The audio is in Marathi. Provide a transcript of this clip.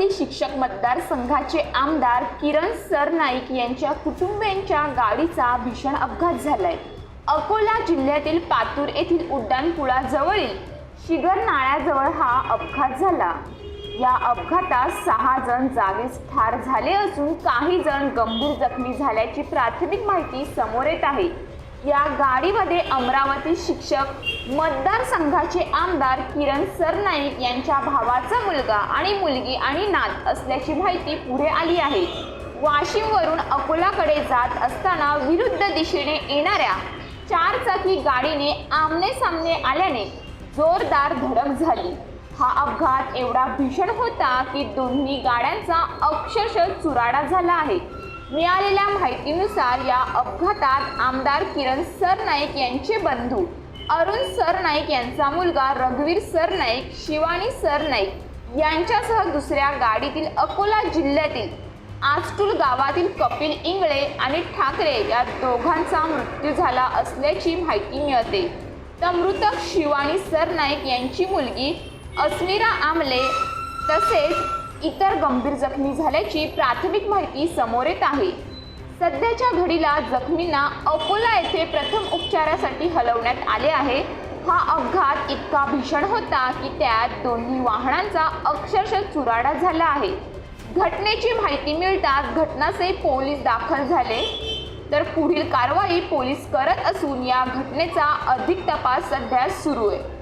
मतदारसंघाचे आमदार किरण सरनाईक यांच्या कुटुंबियांच्या गाडीचा भीषण अपघात झालाय. अकोला जिल्ह्यातील पातूर येथील उड्डाणपुळाजवळील शिगर नाळ्याजवळ हा अपघात झाला. या अपघातात सहा जण जागीच ठार झाले असून काही जण गंभीर जखमी झाल्याची प्राथमिक माहिती समोर येत आहे. या गाडीमध्ये अमरावती शिक्षक मतदारसंघाचे आमदार किरण सरनाईक यांच्या भावाचा मुलगा आणि मुलगी आणि नात असल्याची माहिती पुढे आली आहे. वाशिमवरून अकोलाकडे जात असताना विरुद्ध दिशेने येणाऱ्या चारचाकी गाडीने आमने सामने आल्याने जोरदार धडक झाली. हा अपघात एवढा भीषण होता की दोन्ही गाड्यांचा अक्षरशः चुराडा झाला आहे. मिळालेल्या माहितीनुसार या अपघातात आमदार किरण सरनाईक यांचे बंधू अरुण सरनाईक यांचा मुलगा रघुवीर सरनाईक शिवानी सरनाईक यांच्यासह दुसऱ्या गाडीतील अकोला जिल्ह्यातील आजटूल गावातील कपिल इंगळे आणि ठाकरे या दोघांचा मृत्यू झाला असल्याची माहिती मिळते. तर मृतक शिवानी सरनाईक यांची मुलगी अस्मिरा आमले तसेच इतर गंभीर जखमी झाल्याची प्राथमिक माहिती समोर येत आहे. सध्याच्या घडीला जखमींना अकोला येथे प्रथम उपचारासाठी हलवण्यात आले आहे. हा अपघात इतका भीषण होता की त्यात दोन्ही वाहनांचा अक्षरशः चुराडा झाला आहे. घटनेची माहिती मिळताच घटनास्थळी पोलीस दाखल झाले. तर पुढील कारवाई पोलीस करत असून या घटनेचा अधिक तपास सध्या सुरू आहे.